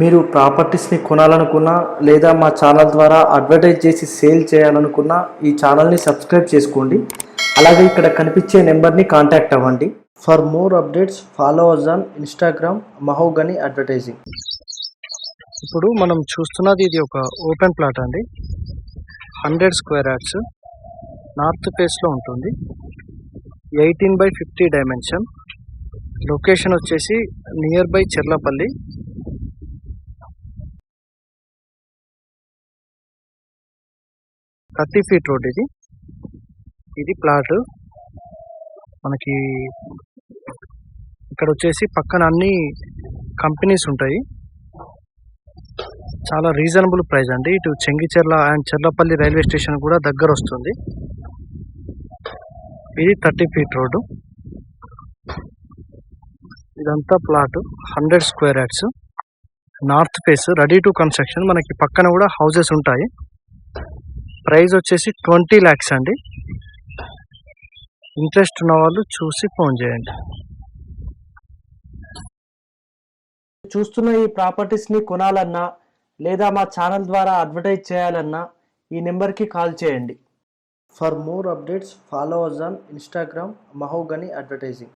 మీరు ప్రాపర్టీస్ని కొనాలనుకున్నా లేదా మా ఛానల్ ద్వారా అడ్వర్టైజ్ చేసి సేల్ చేయాలనుకున్నా ఈ ఛానల్ని సబ్స్క్రైబ్ చేసుకోండి. అలాగే ఇక్కడ కనిపించే నెంబర్ని కాంటాక్ట్ అవ్వండి. For more updates follow us on Instagram Mahogany advertising ఇప్పుడు మనం చూస్తున్నది ఇది ఒక ఓపెన్ ప్లాట్ అండి. హండ్రెడ్ స్క్వేర్ యార్డ్స్ నార్త్ ఫేస్లో ఉంటుంది. Eighteen by fifty dimension. Location వచ్చేసి nearby Cherlapally. Thirty feet road ఇది. ఇది ప్లాట్. మనకి ఇక్కడ వచ్చేసి పక్కన అన్ని కంపెనీస్ ఉంటాయి. చాలా రీజనబుల్ ప్రైస్ అండి. ఇటు Chengicherla and Cherlapally railway station కూడా దగ్గర వస్తుంది. ఇది థర్టీ ఫీట్ రోడ్డు. ఇదంతా plot. Hundred square yards. North face ready to construction. మనకి పక్కన కూడా హౌసెస్ ఉంటాయి. ప్రైస్ వచ్చేసి ట్వంటీ ల్యాక్స్ అండి. ఇంట్రెస్ట్ ఉన్న వాళ్ళు చూసి ఫోన్ చేయండి. చూస్తున్న ఈ ప్రాపర్టీస్ని కొనాలన్నా లేదా మా ఛానల్ ద్వారా అడ్వర్టైజ్ చేయాలన్నా ఈ నెంబర్కి కాల్ చేయండి. For more updates follow us on Instagram Mahogany advertising.